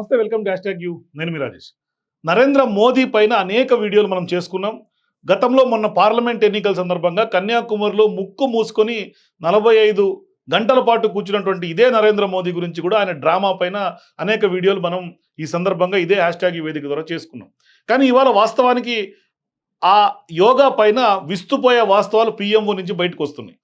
నమస్తే welcome dash tag you. నేను మీ రాజేష్. నరేంద్ర మోదీ పైన అనేక వీడియోలు మనం చేసుకున్నాం. గతంలో మొన్న పార్లమెంట్ ఎన్నికల సందర్భంగా కన్యాకుమారిలో ముక్కు మూసుకొని నలభై ఐదు గంటల పాటు కూర్చున్నటువంటి ఇదే నరేంద్ర మోదీ గురించి కూడా ఆయన డ్రామా పైన అనేక వీడియోలు మనం ఈ సందర్భంగా ఇదే హ్యాష్ ట్యాగ్ వేదిక ద్వారా చేసుకున్నాం. కానీ ఇవాళ వాస్తవానికి ఆ యోగా పైన విస్తుపోయే వాస్తవాలు పిఎంఓ నుంచి బయటకు వస్తున్నాయి.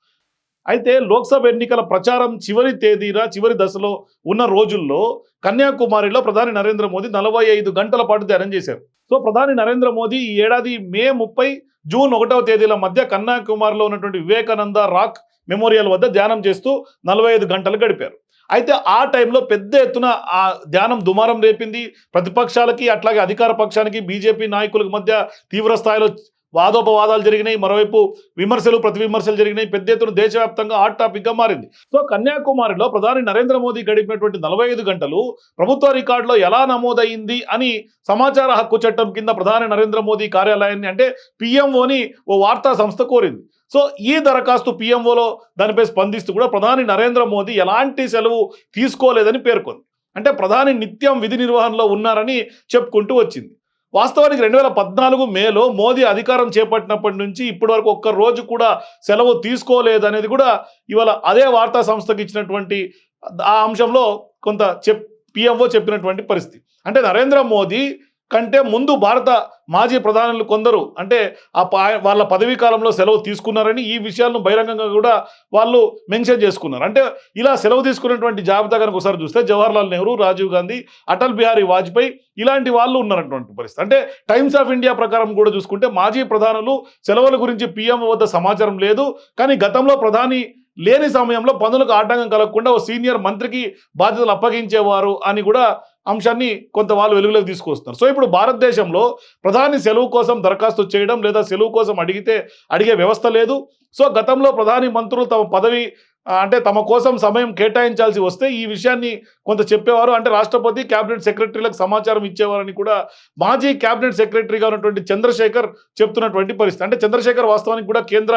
అయితే లోక్సభ ఎన్నికల ప్రచారం చివరి తేదీన చివరి దశలో ఉన్న రోజుల్లో కన్యాకుమారిలో ప్రధాని నరేంద్ర మోదీ నలభై ఐదు గంటల పాటు ధ్యానం చేశారు. సో ప్రధాని నరేంద్ర మోదీ ఈ ఏడాది మే ముప్పై జూన్ ఒకటవ తేదీల మధ్య కన్యాకుమారిలో ఉన్నటువంటి వివేకానంద రాక్ మెమోరియల్ వద్ద ధ్యానం చేస్తూ నలభై ఐదు గంటలు గడిపారు. అయితే ఆ టైంలో పెద్ద ఎత్తున ఆ ధ్యానం దుమారం రేపింది. ప్రతిపక్షాలకి అట్లాగే అధికార పక్షానికి బీజేపీ నాయకులకు మధ్య తీవ్ర స్థాయిలో వాదోపవాదాలు జరిగినాయి. మరోవైపు విమర్శలు ప్రతి విమర్శలు జరిగినాయి. పెద్ద ఎత్తున దేశవ్యాప్తంగా హాట్ టాపిక్గా మారింది. సో కన్యాకుమారిలో ప్రధాని నరేంద్ర మోదీ గడిపినటువంటి నలభై ఐదు గంటలు ప్రభుత్వ రికార్డులో ఎలా నమోదైంది అని సమాచార హక్కు చట్టం కింద ప్రధాని నరేంద్ర మోదీ కార్యాలయాన్ని అంటే పిఎంఓని ఓ వార్తా సంస్థ కోరింది. సో ఈ దరఖాస్తు పిఎంఓలో దానిపై స్పందిస్తూ కూడా ప్రధాని నరేంద్ర మోదీ ఎలాంటి సెలవు తీసుకోలేదని పేర్కొంది. అంటే ప్రధాని నిత్యం విధి నిర్వహణలో ఉన్నారని చెప్పుకుంటూ వచ్చింది. వాస్తవానికి రెండు వేల పద్నాలుగు మేలో మోదీ అధికారం చేపట్టినప్పటి నుంచి ఇప్పటి వరకు ఒక్క రోజు కూడా సెలవు తీసుకోలేదనేది కూడా ఇవాళ అదే వార్తా సంస్థకి ఇచ్చినటువంటి ఆ అంశంలో కొంత చెప్ పిఎంఓ చెప్పినటువంటి పరిస్థితి. అంటే నరేంద్ర మోదీ కంటే ముందు భారత మాజీ ప్రధానులు కొందరు అంటే ఆ వాళ్ళ పదవీ కాలంలో సెలవు తీసుకున్నారని ఈ విషయాలను బహిరంగంగా కూడా వాళ్ళు మెన్షన్ చేసుకున్నారు. అంటే ఇలా సెలవు తీసుకున్నటువంటి జాబితా కనుక ఒకసారి చూస్తే జవహర్లాల్ నెహ్రూ రాజీవ్ గాంధీ అటల్ బిహారీ వాజ్పేయి ఇలాంటి వాళ్ళు ఉన్నటువంటి పరిస్థితి. అంటే టైమ్స్ ఆఫ్ ఇండియా ప్రకారం కూడా చూసుకుంటే మాజీ ప్రధానులు సెలవుల గురించి పిఎం వద్ద సమాచారం లేదు. కానీ గతంలో ప్రధాని లేని సమయంలో పనులకు ఆటంకం కలగకుండా ఓ సీనియర్ మంత్రికి బాధ్యతలు అప్పగించేవారు అని కూడా అంశాన్ని కొంత వాళ్ళు వెలుగులోకి తీసుకొస్తున్నారు సో ఇప్పుడు భారతదేశంలో ప్రధాని సెలవు కోసం దరఖాస్తు చేయడం లేదా సెలవు కోసం అడిగితే అడిగే వ్యవస్థ లేదు. సో గతంలో ప్రధాని మంత్రులు తమ పదవి అంటే తమ కోసం సమయం కేటాయించాల్సి వస్తే ఈ విషయాన్ని కొంత చెప్పేవారు. అంటే రాష్ట్రపతి క్యాబినెట్ సెక్రటరీలకు సమాచారం ఇచ్చేవారని కూడా మాజీ క్యాబినెట్ సెక్రటరీగా ఉన్నటువంటి చంద్రశేఖర్ చెప్తున్నటువంటి పరిస్థితి. అంటే చంద్రశేఖర్ వాస్తవానికి కూడా కేంద్ర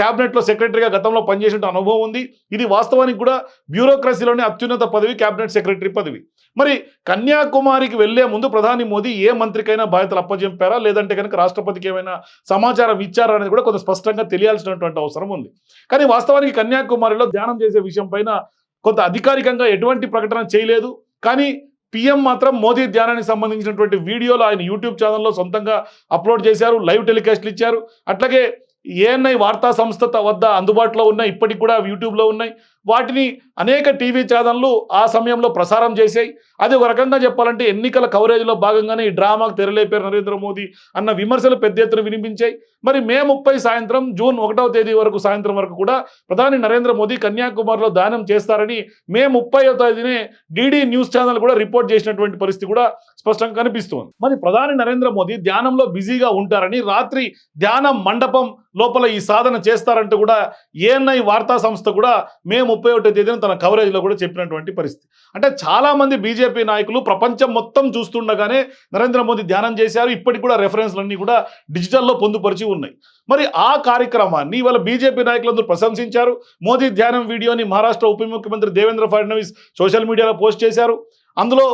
క్యాబినెట్లో సెక్రటరీగా గతంలో పనిచేసిన అనుభవం ఉంది. ఇది వాస్తవానికి కూడా బ్యూరోక్రసీలోని అత్యున్నత పదవి క్యాబినెట్ సెక్రటరీ పదవి. మరి కన్యాకుమారికి వెళ్ళే ముందు ప్రధాని మోదీ ఏ మంత్రికైనా బాధ్యతలు అప్పజెంపారా? లేదంటే కనుక రాష్ట్రపతికి ఏమైనా సమాచారం ఇచ్చారా అనేది కూడా కొంత స్పష్టంగా తెలియాల్సినటువంటి అవసరం ఉంది. కానీ వాస్తవానికి కన్యాకుమారిలో ధ్యానం చేసే విషయం పైన కొంత అధికారికంగా ఎటువంటి ప్రకటన చేయలేదు. కానీ పిఎం మాత్రం మోదీ ధ్యానానికి సంబంధించినటువంటి వీడియోలు ఆయన యూట్యూబ్ ఛానల్లో సొంతంగా అప్లోడ్ చేశారు లైవ్ టెలికాస్ట్లు ఇచ్చారు. అట్లాగే ఏఎన్ఐ వార్తా సంస్థ వద్ద అందుబాటులో ఉన్నాయి ఇప్పటికి కూడా యూట్యూబ్లో ఉన్నాయి. వాటిని అనేక టీవీ ఛానళ్ళు ఆ సమయంలో ప్రసారం చేశాయి. అది ఒక రకంగా చెప్పాలంటే ఎన్నికల కవరేజ్లో భాగంగానే ఈ డ్రామాకు తెరలేపారు నరేంద్ర మోదీ అన్న విమర్శలు పెద్ద ఎత్తున వినిపించాయి. మరి మే ముప్పై సాయంత్రం జూన్ ఒకటవ తేదీ వరకు సాయంత్రం వరకు కూడా ప్రధాని నరేంద్ర మోదీ కన్యాకుమారిలో దానం చేస్తారని మే ముప్పైవ తేదీనే డీడీ న్యూస్ ఛానల్ కూడా రిపోర్ట్ చేసినటువంటి పరిస్థితి కూడా స్పష్టంగా కనిపిస్తుంది. మరి ప్రధాని నరేంద్ర మోదీ ధ్యానంలో బిజీగా ఉంటారని రాత్రి ధ్యానం మండపం లోపల ఈ సాధన చేస్తారంటూ కూడా ఏఎన్ఐ వార్తా సంస్థ కూడా మే ముప్పై ఒకటో తేదీన తన కవరేజ్లో కూడా చెప్పినటువంటి పరిస్థితి. అంటే చాలా మంది బీజేపీ నాయకులు ప్రపంచం మొత్తం చూస్తుండగానే నరేంద్ర మోదీ ధ్యానం చేశారు ఇప్పటికి కూడా రెఫరెన్స్లన్నీ కూడా డిజిటల్లో పొందుపరిచి ఉన్నాయి. మరి ఆ కార్యక్రమాన్ని ఇవాళ బీజేపీ నాయకులందరూ ప్రశంసించారు. మోదీ ధ్యానం వీడియోని మహారాష్ట్ర ఉప ముఖ్యమంత్రి దేవేంద్ర ఫడ్నవీస్ సోషల్ మీడియాలో పోస్ట్ చేశారు. అందులో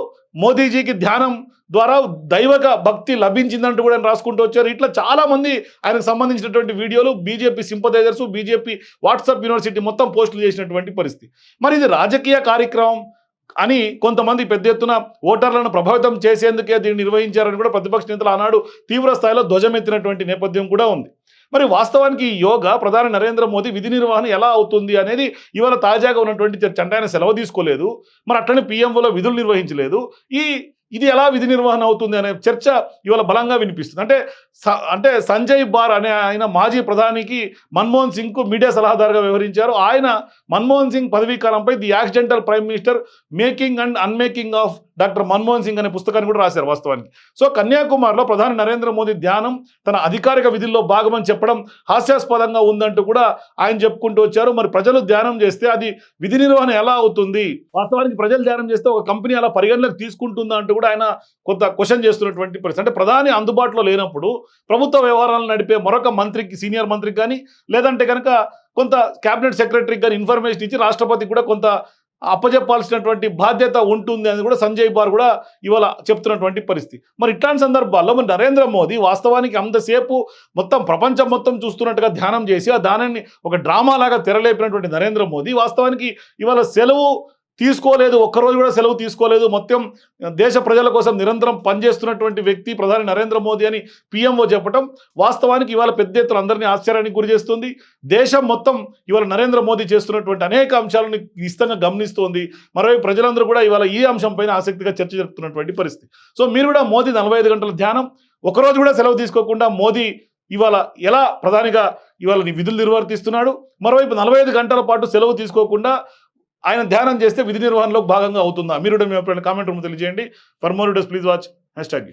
మోదీజీకి ధ్యానం ద్వారా దైవక భక్తి లభించిందంటూ కూడా ఆయన రాసుకుంటూ వచ్చారు. ఇట్లా చాలా మంది ఆయనకు సంబంధించినటువంటి వీడియోలు BJP sympathisers BJP WhatsApp university మొత్తం పోస్టులు చేసినటువంటి పరిస్థితి. మరి ఇది రాజకీయ కార్యక్రమం. అని కొంతమంది పెద్ద ఎత్తున ఓటర్లను ప్రభావితం చేసేందుకే దీన్ని నిర్వహించారని కూడా ప్రతిపక్ష నేతలు ఆనాడు తీవ్ర స్థాయిలో ధ్వజమెత్తినటువంటి నేపథ్యం కూడా ఉంది. మరి వాస్తవానికి ఈ యోగా ప్రధాని నరేంద్ర మోదీ విధి నిర్వహణ ఎలా అవుతుంది అనేది ఇవాళ తాజాగా ఉన్నటువంటి చర్చ అంటే ఆయన సెలవు తీసుకోలేదు. మరి అట్లనే పిఎంఓలో విధులు నిర్వహించలేదు. ఈ ఇది ఎలా విధి నిర్వహణ అవుతుంది అనే చర్చ ఇవాళ బలంగా వినిపిస్తుంది. అంటే అంటే సంజయ్ బార్ అనే ఆయన మాజీ ప్రధానికి మన్మోహన్ సింగ్కు మీడియా సలహాదారుగా వ్యవహరించారు. ఆయన మన్మోహన్ సింగ్ పదవీ కాలంపై the accidental prime minister making and unmaking of doctor Manmohan Singh అనే పుస్తకాన్ని కూడా రాశారు వాస్తవానికి. సో కన్యాకుమారిలో ప్రధాని నరేంద్ర మోదీ ధ్యానం తన అధికారిక విధుల్లో భాగమని చెప్పడం హాస్యాస్పదంగా ఉందంటూ కూడా ఆయన చెప్పుకుంటూ వచ్చారు. మరి ప్రజలు ధ్యానం చేస్తే అది విధి నిర్వహణ ఎలా అవుతుంది? వాస్తవానికి ప్రజలు ధ్యానం చేస్తే ఒక కంపెనీ అలా పరిగణలోకి తీసుకుంటుందా అంటూ కూడా ఆయన కొంత క్వశ్చన్ చేస్తున్నటువంటి పరిస్థితి. అంటే ప్రధాని అందుబాటులో లేనప్పుడు ప్రభుత్వ వ్యవహారాలు నడిపే మరొక మంత్రికి సీనియర్ మంత్రికి కానీ లేదంటే కనుక కొంత క్యాబినెట్ సెక్రటరీకి కానీ ఇన్ఫర్మేషన్ ఇచ్చి రాష్ట్రపతికి కూడా కొంత అప్పజెప్పాల్సినటువంటి బాధ్యత ఉంటుంది అని కూడా సంజయ్ బార్ కూడా ఇవాళ చెప్తున్నటువంటి పరిస్థితి. మరి ఇట్లాంటి సందర్భాల్లో మరి నరేంద్ర మోదీ వాస్తవానికి అంతసేపు మొత్తం ప్రపంచం మొత్తం చూస్తున్నట్టుగా ధ్యానం చేసి ఆ దానాన్ని ఒక డ్రామా లాగా తెరలేపినటువంటి నరేంద్ర మోదీ వాస్తవానికి ఇవాళ సెలవు తీసుకోలేదు ఒక్కరోజు కూడా సెలవు తీసుకోలేదు. మొత్తం దేశ ప్రజల కోసం నిరంతరం పనిచేస్తున్నటువంటి వ్యక్తి ప్రధాని నరేంద్ర మోదీ అని పిఎంఓ చెప్పడం వాస్తవానికి ఇవాళ పెద్ద ఎత్తున అందరినీ ఆశ్చర్యానికి గురి చేస్తుంది. దేశం మొత్తం ఇవాళ నరేంద్ర మోదీ చేస్తున్నటువంటి అనేక అంశాలను ఇష్టంగా గమనిస్తోంది. మరోవైపు ప్రజలందరూ కూడా ఇవాళ ఈ అంశం పైన ఆసక్తిగా చర్చ జరుపుతున్నటువంటి పరిస్థితి. సో మీరు కూడా మోదీ నలభై ఐదు గంటల ధ్యానం ఒకరోజు కూడా సెలవు తీసుకోకుండా మోదీ ఇవాళ ఎలా ప్రధానిగా ఇవాళ విధులు నిర్వర్తిస్తున్నాడు? మరోవైపు నలభై ఐదు గంటల పాటు సెలవు తీసుకోకుండా ఆయన ధ్యానం చేస్తే విధి నిర్వహణలో భాగంగా అవుతుందా? మీరు మీ అభిప్రాయం కామెంట్ రూమ్ తెలియజేయండి. For more days please watch hashtag